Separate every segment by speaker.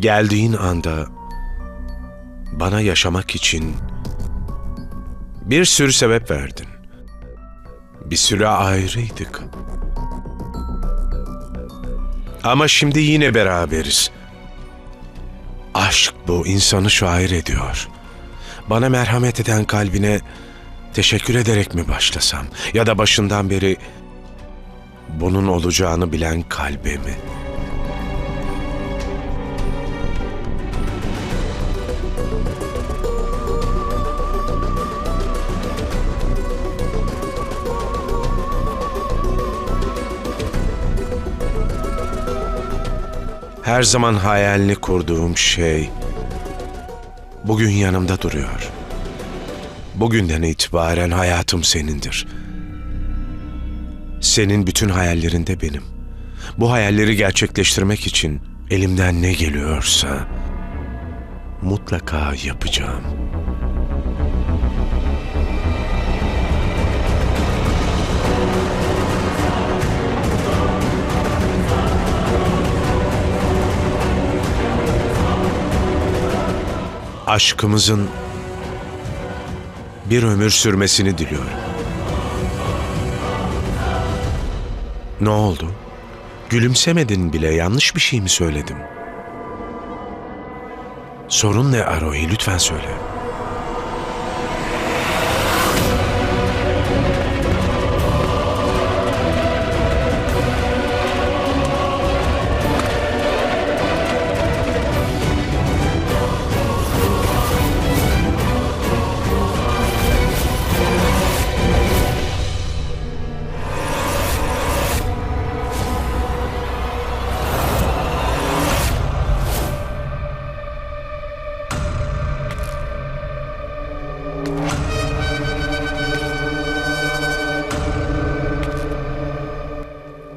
Speaker 1: Geldiğin anda bana yaşamak için bir sürü sebep verdin. Bir süre ayrıydık. Ama şimdi yine beraberiz. Aşk bu insanı şair ediyor. Bana merhamet eden kalbine teşekkür ederek mi başlasam? Ya da başından beri bunun olacağını bilen kalbe mi? Her zaman hayalini kurduğum şey bugün yanımda duruyor. Bugünden itibaren hayatım senindir. Senin bütün hayallerin de benim. Bu hayalleri gerçekleştirmek için elimden ne geliyorsa mutlaka yapacağım. Aşkımızın bir ömür sürmesini diliyorum. Ne oldu? Gülümsemedin bile yanlış bir şey mi söyledim? Sorun ne Arohi lütfen söyle.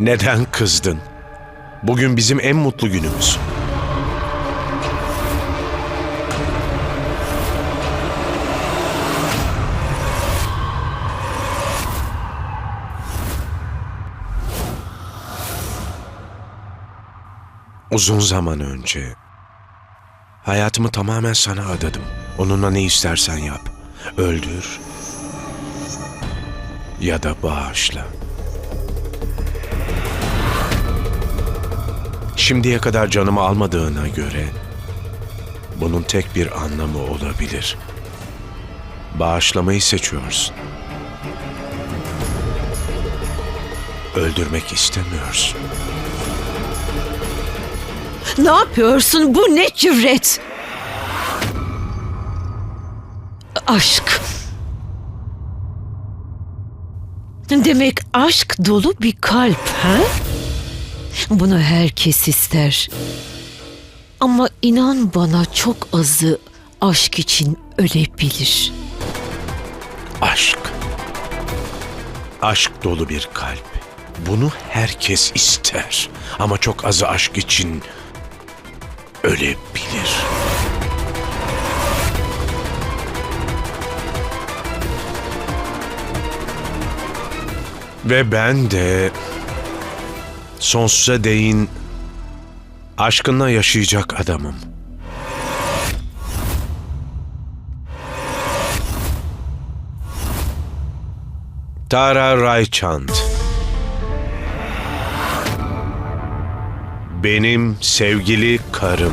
Speaker 1: Neden kızdın? Bugün bizim en mutlu günümüz. Uzun zaman önce hayatımı tamamen sana adadım. Onunla ne istersen yap. Öldür ya da bağışla. Şimdiye kadar canımı almadığına göre bunun tek bir anlamı olabilir. Bağışlamayı seçiyorsun. Öldürmek istemiyorsun.
Speaker 2: Ne yapıyorsun? Bu ne cüret? Aşk. Demek aşk dolu bir kalp, ha? Bunu herkes ister. Ama inan bana çok azı aşk için ölebilir.
Speaker 1: Aşk. Aşk dolu bir kalp. Bunu herkes ister. Ama çok azı aşk için ölebilir. Ve ben de sonsuza değin aşkınla yaşayacak adamım. Tara Raychand. Benim sevgili karım.